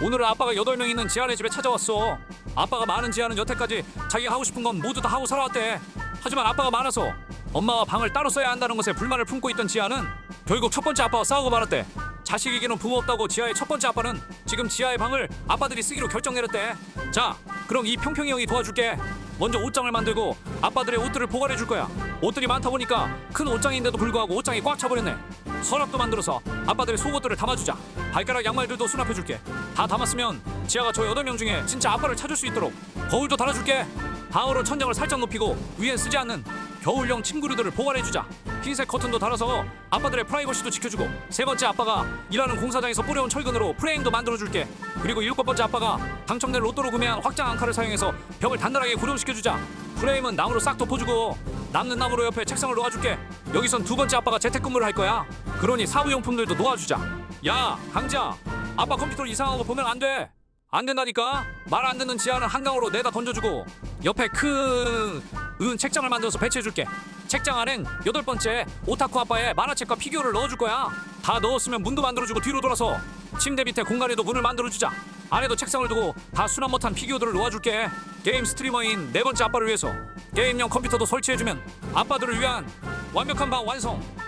오늘은 아빠가 8명 있는 지안의 집에 찾아왔어. 아빠가 많은 지안은 여태까지 자기가 하고 싶은 건 모두 다 하고 살아왔대. 하지만 아빠가 많아서 엄마와 방을 따로 써야 한다는 것에 불만을 품고 있던 지아는 결국 첫 번째 아빠와 싸우고 말았대. 자식에게는 부모 없다고 지아의 첫 번째 아빠는 지금 지아의 방을 아빠들이 쓰기로 결정 내렸대. 자 그럼 이 평평이 형이 도와줄게. 먼저 옷장을 만들고 아빠들의 옷들을 보관해 줄 거야. 옷들이 많다 보니까 큰 옷장인데도 불구하고 옷장이 꽉 차버렸네. 서랍도 만들어서 아빠들의 속옷들을 담아주자. 발가락 양말들도 수납해 줄게 다 담았으면 지아가 저 여덟 명 중에 진짜 아빠를 찾을 수 있도록 거울도 달아줄게. 방으로 천장을 살짝 높이고 위엔 쓰지 않는 겨울용 침구류들을 보관해주자. 흰색 커튼도 달아서 아빠들의 프라이버시도 지켜주고 세 번째 아빠가 일하는 공사장에서 뿌려온 철근으로 프레임도 만들어줄게. 그리고 일곱 번째 아빠가 당첨된 로또로 구매한 확장 앙카를 사용해서 벽을 단단하게 고정시켜주자. 프레임은 나무로 싹 덮어주고 남는 나무로 옆에 책상을 놓아줄게. 여기선 두 번째 아빠가 재택근무를 할 거야. 그러니 사무용품들도 놓아주자. 야 강지야 아빠 컴퓨터 이상한 거 보면 안 돼. 안 된다니까. 말 안 듣는 지아는 한강으로 내다 던져주고 옆에 큰 은 책장을 만들어서 배치해줄게. 책장 안엔 여덟 번째 오타쿠 아빠의 만화책과 피규어를 넣어줄 거야. 다 넣었으면 문도 만들어주고 뒤로 돌아서 침대 밑에 공간에도 문을 만들어주자. 안에도 책상을 두고 다 수납 못한 피규어들을 놓아줄게. 게임 스트리머인 네 번째 아빠를 위해서 게임용 컴퓨터도 설치해주면 아빠들을 위한 완벽한 방 완성